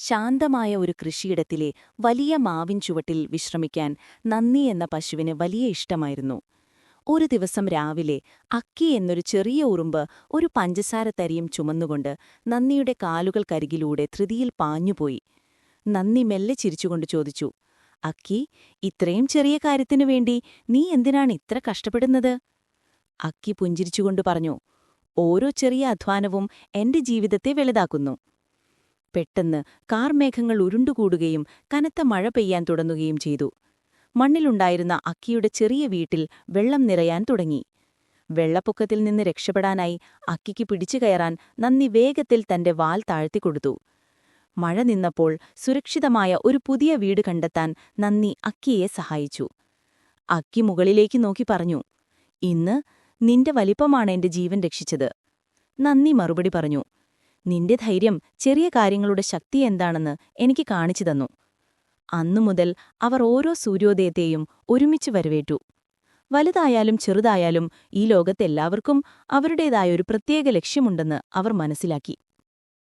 ശാന്തമായ ഒരു കൃഷിയിടത്തിലെ വലിയ മാവിൻ ചുവട്ടിൽ വിശ്രമിക്കാൻ നന്ദി എന്ന പശുവിന് വലിയ ഇഷ്ടമായിരുന്നു. ഒരു ദിവസം രാവിലെ അക്കി എന്നൊരു ചെറിയ ഉറുമ്പ് ഒരു പഞ്ചസാര തരിയും ചുമന്നുകൊണ്ട് നന്ദിയുടെ കാലുകൾക്കരികിലൂടെ ധൃതിയിൽ പാഞ്ഞുപോയി. നന്ദി മെല്ലെ ചിരിച്ചുകൊണ്ട് ചോദിച്ചു അക്കി ഇത്രയും ചെറിയ കാര്യത്തിനു വേണ്ടി നീ എന്തിനാണ് ഇത്ര കഷ്ടപ്പെടുന്നത്? അക്കി പുഞ്ചിരിച്ചുകൊണ്ട് പറഞ്ഞു ഓരോ ചെറിയ അധ്വാനവും എന്റെ ജീവിതത്തെ വലുതാക്കുന്നു. പെട്ടെന്ന് കാർമേഘങ്ങൾ ഉരുണ്ടുകൂടുകയും കനത്ത മഴ പെയ്യാൻ തുടങ്ങുകയും ചെയ്തു. മണ്ണിലുണ്ടായിരുന്ന അക്കിയുടെ ചെറിയ വീട്ടിൽ വെള്ളം നിറയാൻ തുടങ്ങി. വെള്ളപ്പൊക്കത്തിൽ നിന്ന് രക്ഷപ്പെടാനായി അക്കിക്ക് പിടിച്ചു കയറാൻ നന്ദി വേഗത്തിൽ തന്റെ വാൽ താഴ്ത്തിക്കൊടുത്തു മഴ നിന്നപ്പോൾ സുരക്ഷിതമായ ഒരു പുതിയ വീട് കണ്ടെത്താൻ നന്ദി അക്കിയെ സഹായിച്ചു. അക്കി മുകളിലേക്ക് നോക്കി പറഞ്ഞു ഇന്ന് നിന്റെ വലിപ്പമാണ് എന്റെ ജീവൻ രക്ഷിച്ചത്. നന്ദി മറുപടി പറഞ്ഞു നിന്റെ ധൈര്യം ചെറിയ കാര്യങ്ങളുടെ ശക്തി എന്താണെന്ന് എനിക്ക് കാണിച്ചു തന്നു. അന്നുമുതൽ അവർ ഓരോ സൂര്യോദയത്തെയും ഒരുമിച്ച് വരവേറ്റു. വലുതായാലും ചെറുതായാലും ഈ ലോകത്തെല്ലാവർക്കും അവരുടേതായൊരു പ്രത്യേക ലക്ഷ്യമുണ്ടെന്ന് അവർ മനസ്സിലാക്കി.